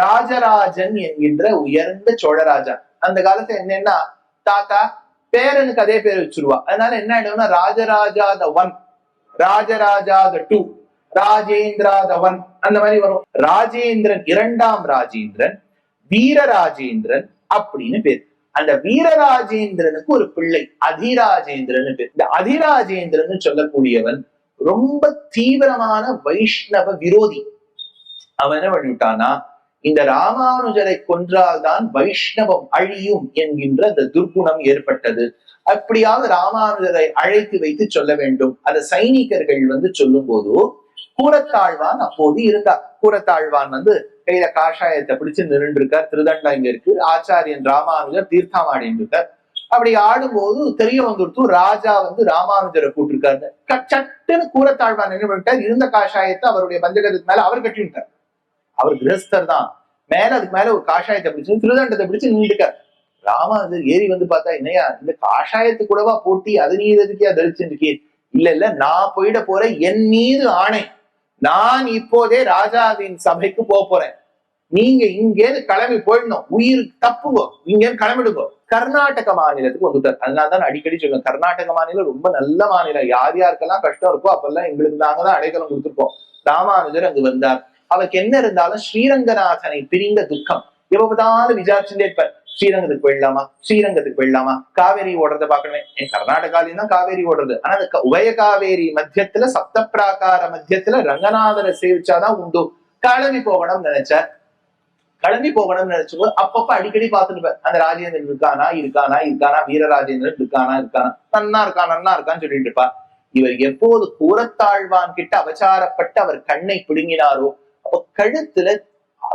ராஜராஜன் என்கின்ற உயர்ந்த சோழராஜா அந்த காலத்துல என்னன்னா தாத்தா பேரனுக்கு அதே பேர் வச்சிருவா. அதனால என்ன ஆயிடும்னா Rajaraja the one Rajaraja the two Rajendra the one அந்த மாதிரி வரும். ராஜேந்திரன் இரண்டாம் ராஜேந்திரன் வீரராஜேந்திரன் அப்படின்னு பேர். அந்த வீரராஜேந்திரனுக்கு ஒரு பிள்ளை அதிராஜேந்திரன் பேர். இந்த அதிராஜேந்திரன் சொல்லக்கூடியவன் ரொம்ப தீவிரமான வைஷ்ணவ விரோதி. அவன் என்ன பண்ணிவிட்டானா இந்த ராமானுஜரை கொன்றால்தான் வைஷ்ணவம் அழியும் என்கின்ற அந்த துர்குணம் ஏற்பட்டது. அப்படியாவது ராமானுஜரை அழைத்து வைத்து சொல்ல வேண்டும். அந்த சைனிகர்கள் வந்து சொல்லும் போது கூரத்தாழ்வான் அப்போது இருந்தார். கூரத்தாழ்வான் வந்து கையில காஷாயத்தை பிடிச்சு நின்று இருக்கார் திருதண்டா இங்க இருக்கு. ஆச்சாரியன் ராமானுஜர் தீர்த்தமாடின்னு இருக்கார் அப்படி ஆடும்போது தெரிய வந்துடுத்து ராஜா வந்து ராமானுஜரை கூட்டிருக்காரு. சட்டுன்னு கூரத்தாழ்வான் என்ன பண்ணிட்டார்? இருந்த காஷாயத்தை அவருடைய பஞ்சகத்துக்கு மேல அவர் கட்டிவிட்டார். அவர் கிரகஸ்தர் தான். மேல அதுக்கு மேல ஒரு காஷாயத்தை பிடிச்சு திருதண்டத்தை பிடிச்சு நின்றுட்டார் ராமானுஜர் ஏறி வந்து பார்த்தா என்னையா இந்த காஷாயத்து கூடவா போட்டி அது நீ எதுக்கியா தரிச்சுருக்கே இல்ல இல்ல நான் போயிட போறேன் என் மீது ஆணை. நான் இப்போதே ராஜாவின் சபைக்கு போக போறேன். நீங்க இங்கேருந்து கிளம்பி போயிடணும். உயிர் தப்புங்கோ. இங்க கிளம்பிடுங்கோ. கர்நாடக மாநிலத்துக்கு வந்துட்டார். அதனாலதான் அடிக்கடி சொல்லுவேன். கர்நாடக மாநிலம் ரொம்ப நல்ல மாநிலம். யார் யாருக்கெல்லாம் கஷ்டம் இருக்கோ அப்பெல்லாம் எங்களுக்கு நாங்க தான் அடைக்கலம் கொடுத்துருக்கோம். ராமானுஜர் அங்கு வந்தார். அவருக்கு என்ன இருந்தாலும் ஸ்ரீரங்கநாதனை பிரிந்த துக்கம். எவ்வளவுதான் விசாரிச்சுட்டே இருப்பார். ஸ்ரீரங்கத்துக்கு போயிடலாமா? ஸ்ரீரங்கத்துக்கு போயிடலாமா? காவேரி ஓடுறத பாக்கணுமே என் கர்நாடகாலையும் தான் காவேரி ஓடுறது. ஆனா அந்த உபய காவேரி மத்தியத்துல சப்த பிராகார மத்தியத்துல ரங்கநாதரை சேவிச்சாதான் உண்டு. கிளம்பி போகணும்னு நினைச்சார் கிளம்பி போகணும்னு நினைச்சும்போது அப்பப்ப அடிக்கடி பார்த்துட்டு அந்த ராஜேந்திரன் இருக்கானா? இருக்கானா? இருக்கானா? வீரராஜேந்திரன் இருக்கானா? இருக்கானா? நன்னா இருக்கான் நன்னா இருக்கான்னு சொல்லிட்டு இருப்பா இவர் எப்போது கூரத்தாழ்வான் கிட்ட அவச்சாரப்பட்டு அவர் கண்ணை பிடுங்கினாரோ அப்ப கழுத்துல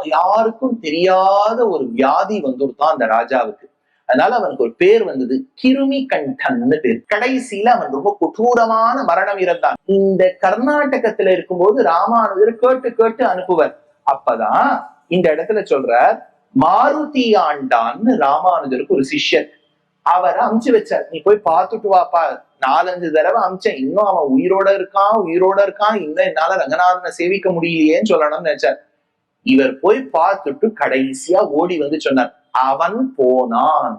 யாருக்கும் தெரியாத ஒரு வியாதி வந்துடுதான் அந்த ராஜாவுக்கு. அதனால அவனுக்கு ஒரு பேர் வந்தது கிருமி கண்டன்னு பேர். கடைசியில அவன் ரொம்ப கொடூரமான மரணம் இறந்தான். இந்த கர்நாடகத்துல இருக்கும்போது ராமானுஜர் கேட்டு கேட்டு அனுப்புவர். அப்பதான் இந்த இடத்துல சொல்ற மாருதி ஆண்டான்னு ராமானுஜருக்கு ஒரு சிஷ்யர். அவரை அமுச்சு வச்சார். நீ போய் பார்த்துட்டு வாப்பா. நாலஞ்சு தடவை அமிச்சேன். இன்னும் அவன் உயிரோட இருக்கான் உயிரோட இருக்கான். இன்னும் என்னால ரங்கநாதனை சேவிக்க முடியலையேன்னு சொல்லணும்னு நினைச்சார். இவர் போய் பார்த்துட்டு கடைசியா ஓடி வந்து சொன்னார் அவன் போனான்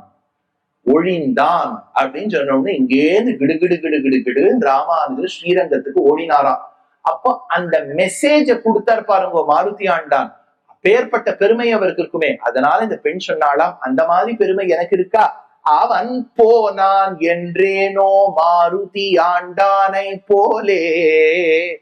ஒழிந்தான் அப்படின்னு சொன்ன உடனே இங்கேருந்து கிடுகிடு கிடு கிடு கிடு ராமானுஜர் ஸ்ரீரங்கத்துக்கு ஓடினாராம். அப்போ அந்த மெசேஜ கொடுத்தார் பாருங்க மாருதி ஆண்டான். பேர்பட்ட பெருமை அவருக்கு இருக்குமே. அதனால இந்த பெண் சொன்னாலாம் அந்த மாதிரி பெருமை எனக்கு இருக்கா? அவன் போனான் என்றேனோ மாருதி ஆண்டானை போலே.